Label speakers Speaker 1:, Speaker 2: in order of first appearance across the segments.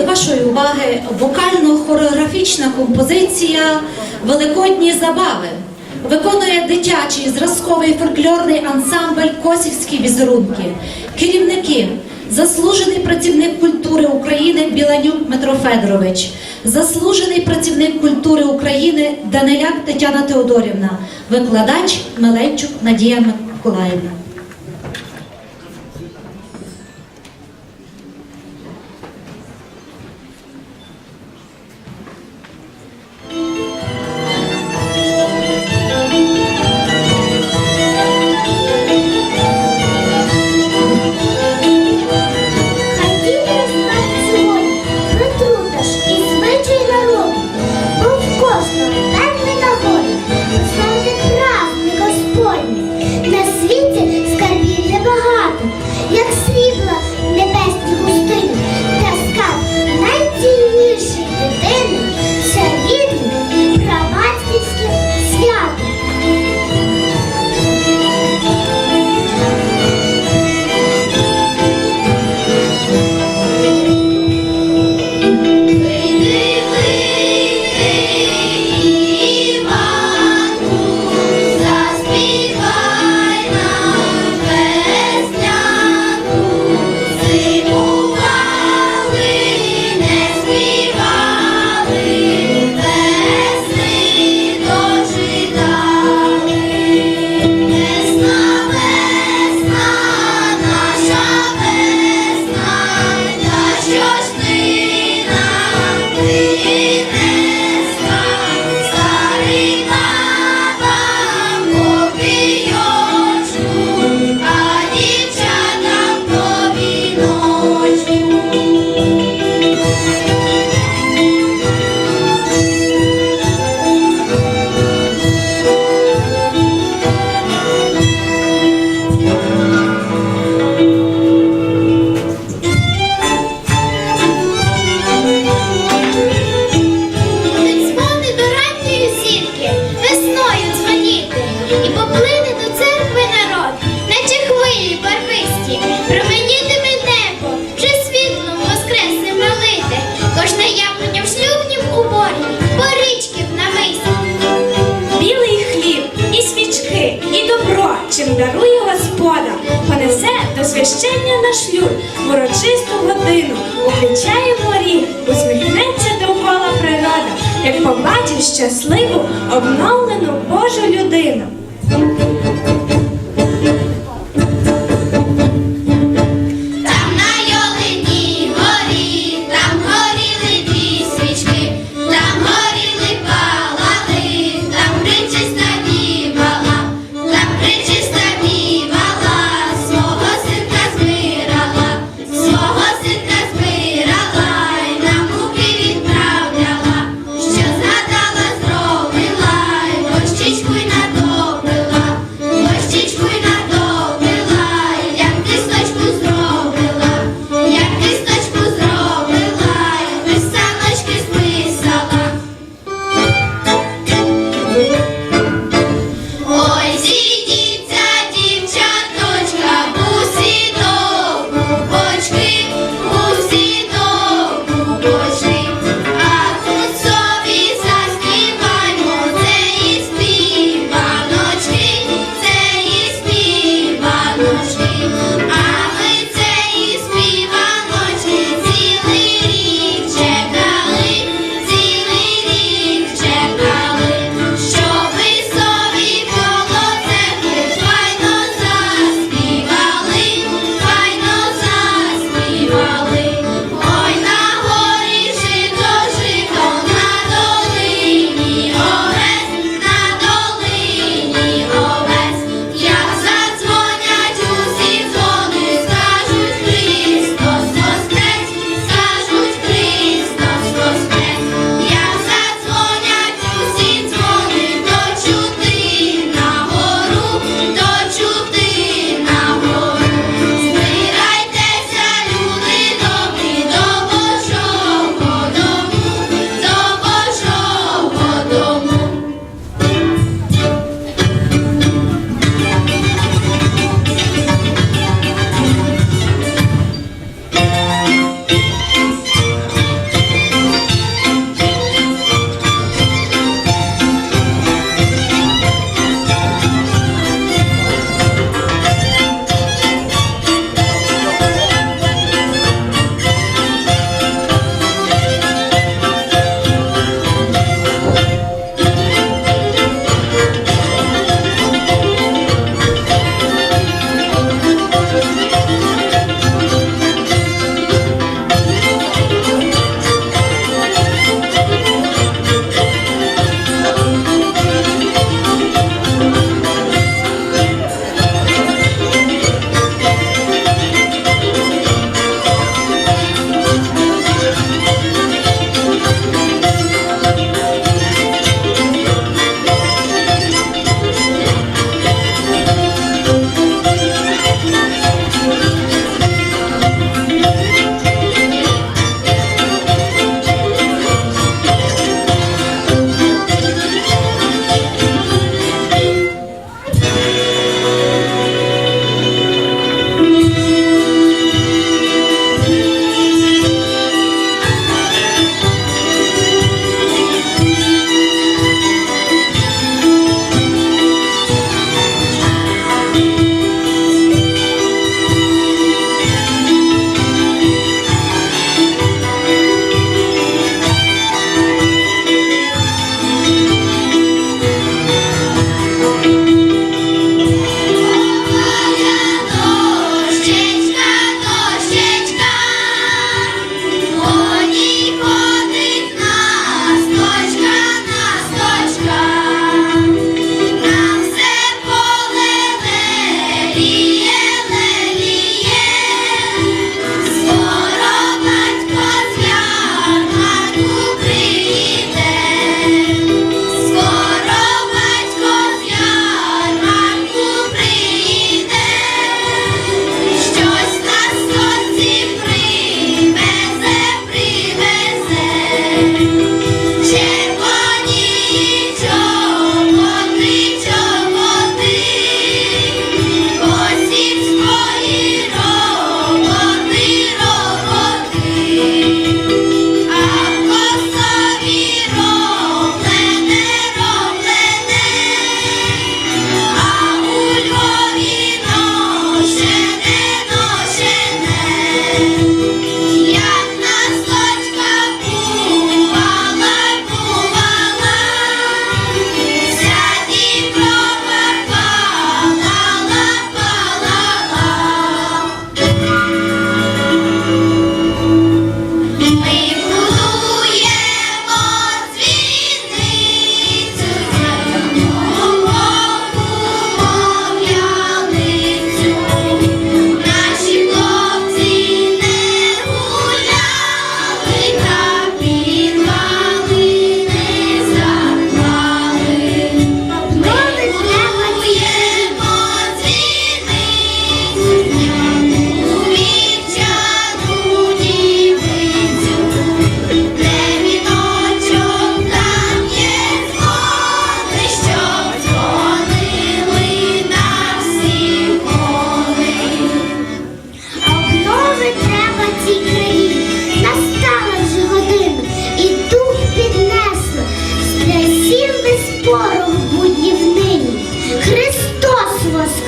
Speaker 1: до вашої уваги вокально-хореографічна композиція Великодні забави виконує дитячий зразковий фольклорний ансамбль Косівські візерунки, керівники, заслужений працівник культури України Біланюк Дмитро Федорович, заслужений працівник культури України Даниляк Тетяна Теодорівна, викладач Меленчук Надія Миколаївна.
Speaker 2: хвилину Укричає морі, усміхнеться довкола природа, як побачив щасливу, обновлену Божу людину.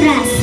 Speaker 3: frase.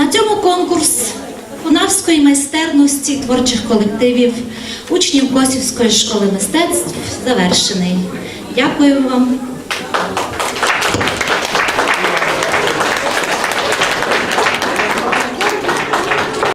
Speaker 4: На цьому конкурс виконавської майстерності творчих колективів учнів Косівської школи мистецтв завершений. Дякую вам.